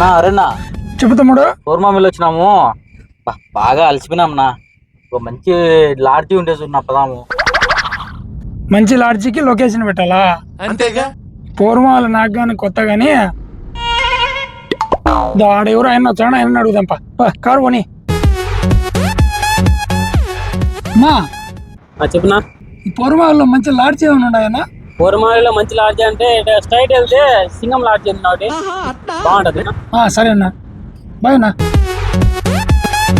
నా అరేనా చెప్పు తమ్ముడు. వచ్చినాము. బా, బాగా అలసిపోయినాం నా. ఒక మంచి లాడ్జి ఉండే చూడు పదాము. మంచి లాడ్జికి లొకేషన్ పెట్టాలా? అంతేగా? పూర్వం నాకు కానీ కొత్త కానీ ఆడెవరు ఆయన వచ్చాడు ఆయన అడుగుదాం పా. పా కారు పోనీ మా. చెప్పునా ఈ పూర్వాల్లో మంచి లాడ్జి ఏమైనా ఉన్నాయన్నా పూర్వమాలిలో మంచి లాడ్జ్ అంటే స్ట్రైట్ వెళ్తే సింగం లాడ్జ్ ఉంది బాగుంటది ఆ, సరే అన్న బాయ్ అన్న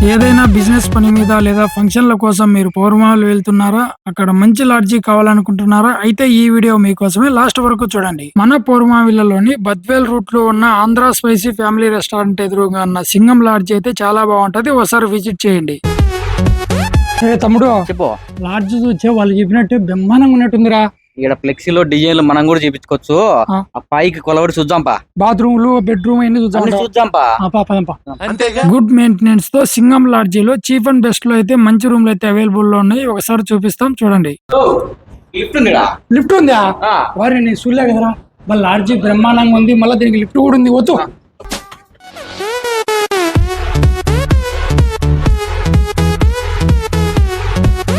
ఏదైనా బిజినెస్ పని మీద లేదా ఫంక్షన్ల కోసం మీరు పౌర్మాలు వెళ్తున్నారా? అక్కడ మంచి లాడ్జీ కావాలనుకుంటున్నారా? అయితే ఈ వీడియో మీకోసమే లాస్ట్ వరకు చూడండి. మన పౌర్మావిల్లలోని బద్వేల్ రూట్లో ఉన్న ఆంధ్ర స్పైసీ ఫ్యామిలీ రెస్టారెంట్ ఎదురుగా ఉన్న సింగం లాడ్జీ అయితే చాలా బాగుంటది. ఒకసారి విజిట్ చేయండి. ఏ తమ్ముడు చెప్పు. లాడ్జ్ చూసే వాళ్ళు చెప్పినట్టు బ్రహ్మాండంగా ఉన్నట్టుందిరా. ఇక్కడ ఫ్లెక్సీలో డిజైన్లు మనం కూడా చేపించుకోవచ్చు. ఆ. పైకి కొలవడి చూద్దాంపా. బాత్రూమ్లు బెడ్రూమ్ అన్ని చూద్దాం చూద్దాంపా. అంతేగా? గుడ్ మెయింటెనెన్స్తో సింగం లాడ్జీలో చీప్ అండ్ బెస్ట్లో అయితే మంచి రూమ్లు అయితే అవైలబుల్లో ఉన్నాయి. ఒకసారి చూపిస్తాం చూడండి. లిఫ్ట్ ఉందిరా లిఫ్ట్ ఉందా? ఆ. వారి నేను చూడలే కదరా. మళ్ళీ లాడ్జీ బ్రహ్మాండంగా ఉంది. మళ్ళీ దీనికి లిఫ్ట్ కూడా ఉంది. వద్దు.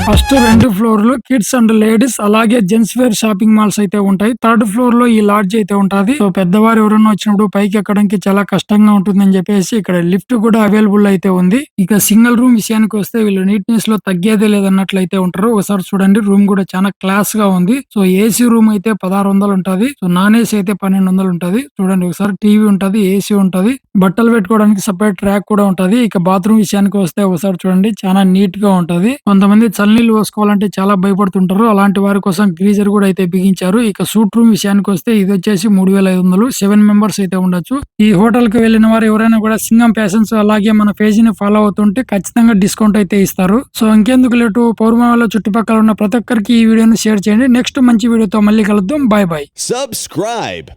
ఫస్ట్ రెండు ఫ్లోర్లు కిడ్స్ అండ్ లేడీస్ అలాగే జెంట్స్ వేర్ షాపింగ్ మాల్స్ అయితే ఉంటాయి. థర్డ్ ఫ్లోర్లో ఈ లాడ్జ్ అయితే ఉంటుంది. సో పెద్దవారు ఎవరైనా వచ్చినప్పుడు పైకి ఎక్కడానికి చాలా కష్టంగా ఉంటుందని చెప్పేసి ఇక్కడ లిఫ్ట్ కూడా అవైలబుల్ అయితే ఉంది. ఇక సింగిల్ రూమ్ విషయానికి వస్తే వీళ్ళు నీట్నెస్లో తగ్గేదే లేదన్నట్లయితే ఉంటారు. ఒకసారి చూడండి రూమ్ కూడా చాలా క్లాస్గా ఉంది. సో ఏసీ రూమ్ అయితే పదహారు వందలు ఉంటుంది. సో నాన్ ఏసీ అయితే పన్నెండు వందలు ఉంటుంది. చూడండి ఒకసారి టీవీ ఉంటది ఏసీ ఉంటది. బట్టలు పెట్టుకోవడానికి సపరేట్ ట్రాక్ కూడా ఉంటుంది. ఇక బాత్రూమ్ విషయానికి వస్తే ఒకసారి చూడండి చాలా నీట్గా ఉంటది. కొంతమంది చల్లని చల్లనీళ్ళు పోసుకోవాలంటే చాలా భయపడుతుంటారు. అలాంటి వారి కోసం గ్రీజర్ కూడా అయితే బిగించారు. ఇక సూట్ రూమ్ విషయానికి వస్తే ఇది వచ్చేసి మూడు వేల ఐదు వందలు. సెవెన్ మెంబర్స్ అయితే ఉండొచ్చు. ఈ హోటల్కి వెళ్ళిన వారు ఎవరైనా కూడా సింగం ప్యాషన్స్ అలాగే మన పేజీ ని ఫాలో అవుతుంటే ఖచ్చితంగా డిస్కౌంట్ అయితే ఇస్తారు. సో ఇంకెందుకు లేటు. పౌర్ణమాల చుట్టుపక్కల ఉన్న ప్రతి ఒక్కరికి ఈ వీడియోని షేర్ చేయండి. నెక్స్ట్ మంచి వీడియోతో మళ్ళీ కలుద్దాం. Bye bye. సబ్స్క్రైబ్